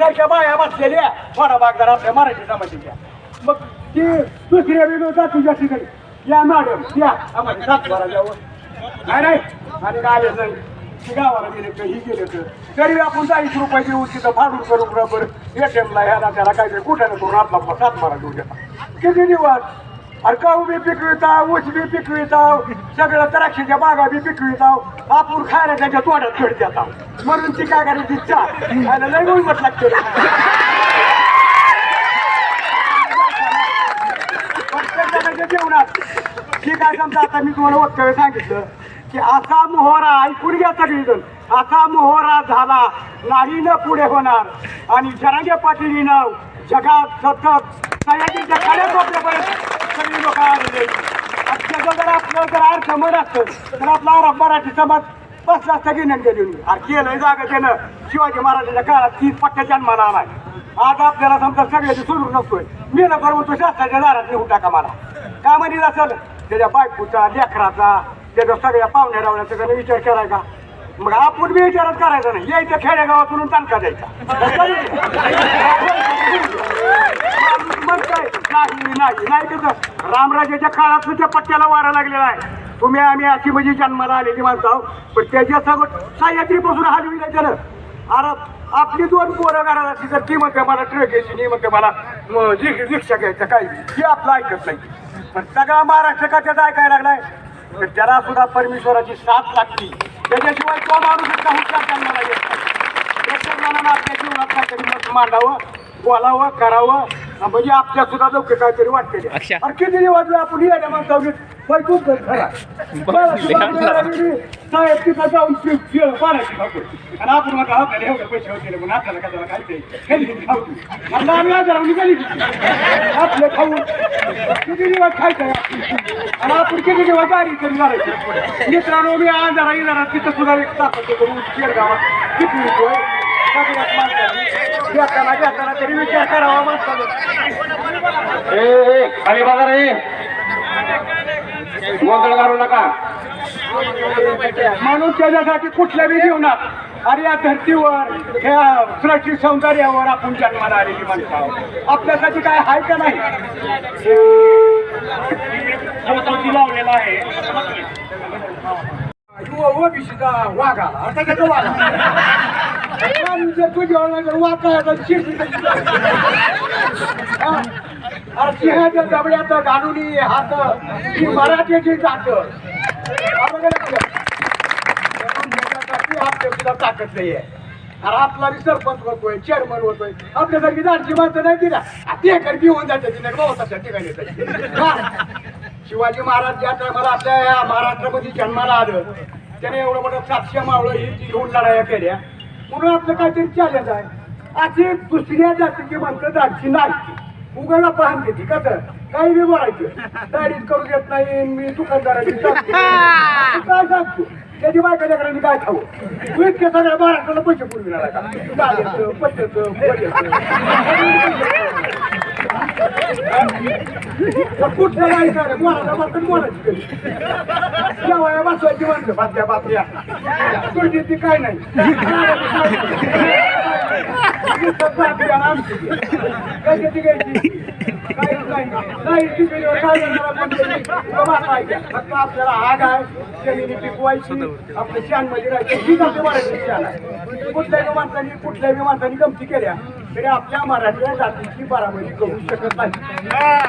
सारख्या बाया बसलेल्या थोडा भाग जरा आपल्या मराठी समाजाच्या मग ती दुसऱ्या विरोधात तुझ्या ठिकाणी या मॅडम या आम्हाला सात बारा जावं नाही नाही आणि आले आलं नाही ती गावाला गेले तर ही गेले तर तरी आपण चाळीस रुपये देऊ तिथं फाडून करू बरोबर एटीएमला ह्याला त्याला काहीतरी कुठे ना करून आपला सात बारा देऊ देता किती दिवस अरे गहू बी पिकविताव ऊस बी पिकविताव सगळं द्राक्षाच्या बागा बी पिकविताव आपण खायला त्याच्या तोंडात खेळ देतात म्हणून ती काय करायची? चा खायला लय उलमत लागते. प्रत्येकाच्या जेवणात ठीक आहे समजा आता मी तुम्हाला वक्तव्य सांगितलं की असा मोहरा ऐकून घ्या सगळीजण. असा मोहरा झाला नाही न पुढे होणार. आणि जरांगे नाव जगात सतत सह्याद्रीच्या काड्या झोपल्यापर्यंत सगळी लोक आलेले त्याचं जर आपलं जर अर्थ मत असतं तर आपला अरब मराठी समाज बसला असता की नाही गेली अरे केलंय जागा त्यानं. शिवाजी महाराजांच्या काळात तीस पट्ट्या जन्माला आलाय. आज आपल्याला समजा सगळ्याची सुरू नसतोय. मी न तो शास्त्राच्या दारात नेऊन टाका मला. का म्हणत असेल? त्याच्या बायकोचा लेकराचा त्याच्या सगळ्या पाहुण्या रावण्याचा त्याने विचार करायचा. मग आपण बी विचारच करायचा नाही. यायचं खेडेगावातून तणका द्यायचा. मग काय? नाही नाही नाही कसं रामराजाच्या काळात सुद्धा पट्ट्याला वारा लागलेला आहे. तुम्ही आम्ही अशी म्हणजे जन्माला आलेली माणसं आहोत. पण त्याच्या सगळं सह्याद्रीपासून हलवी नाही त्यानं. अरे आपली दोन पोरं घरात असली तर ती म्हणते मला ट्रक घ्यायची नाही म्हणते मला रिक्षा घ्यायचं काय? हे आपलं ऐकत नाही. पण सगळा महाराष्ट्र का त्याचा ऐकायला लागलाय? तर त्याला सुद्धा परमेश्वराची साथ लागती. त्याच्याशिवाय तो माणूस काही जन्माला येत नाही? त्याच्या मनानं आपल्या जीवनात काहीतरी मांडावं बोलावं करावं. म्हणजे आपल्या सुद्धा लोक काहीतरी वाटते. अरे किती दिवस आपण येण्या माणसावली पैकूच खरा साहेब तिथं जाऊन पि- पाण्याची खातो आणि आपण मग आपल्याला एवढे पैसे होते म्हणून आपल्याला कशाला खायचंय खाऊ. आणि आम्ही आजारावर निघाली आपले खाऊ. किती दिवस खायचंय आणि आपण किती दिवस गाडी तरी करायची मित्रांनो मी आजारा येणार तिथं सुद्धा एक ताकद करून गावात. किती विकतोय सगळ्यात माणसाने घेताना घेताना तरी विचार करावा माणसाने ए खाली बघा रे. गोंधळ घालू नका. म्हणून त्याच्यासाठी कुठल्या बी जीवनात आणि या धर्तीवर ह्या सृष्टी सौंदर्यावर आपण जन्माला आलेली माणसं आहोत. आपल्यासाठी काय आहे का नाही? लावलेला आहे. ओबीसीचा वाघ आला. आता त्याचा वाघ आणि जर तुझ्या जर वाघ काय अरे सिंहाच्या जबड्यात घालून हात. ही मराठीची जात. आपल्या सुद्धा ताकद नाही आहे अरे आपला बी सरपंच होतोय चेअरमन होतोय. आपल्यासारखी दानची माणसं नाही दिला ते कर घेऊन जायचं तिने भाऊ ठिकाणी शिवाजी महाराज ज्या टायमाला आपल्या या महाराष्ट्रामध्ये जन्माला आलं त्याने एवढं मोठं सातशे मावळं ही ती घेऊन लढाया केल्या. म्हणून आपलं काहीतरी चालत आहे. अशी दुसऱ्या जातीची माणसं दाडची नाही उगाला पाहते का तर? काही बी बोलायचं. दाढीच करू देत नाही मी दुकानदाराची काय सांगतो? त्याची बायका लेकरांनी काय खाऊ तू इतक्या सगळ्या महाराष्ट्राला पैसे पुरविणार आहे का? पैशाचं पट्ट्याचं कुठलं नाही काय बोलायला बसून बोलायची कधी जेवाया बसवायची म्हणलं बातल्या बातल्या तुझी ती काय नाही. कशाची घ्यायची? नाही. काय फक्त आपल्याला आग आहे. जमिनी पिकवायची आपल्या शानमध्ये राहायची. ही शान आहे कुठल्याही माणसाने कुठल्याही माणसाने गमती केल्या. तरी आपल्या मराठी जातीची बराबरी करू शकत नाही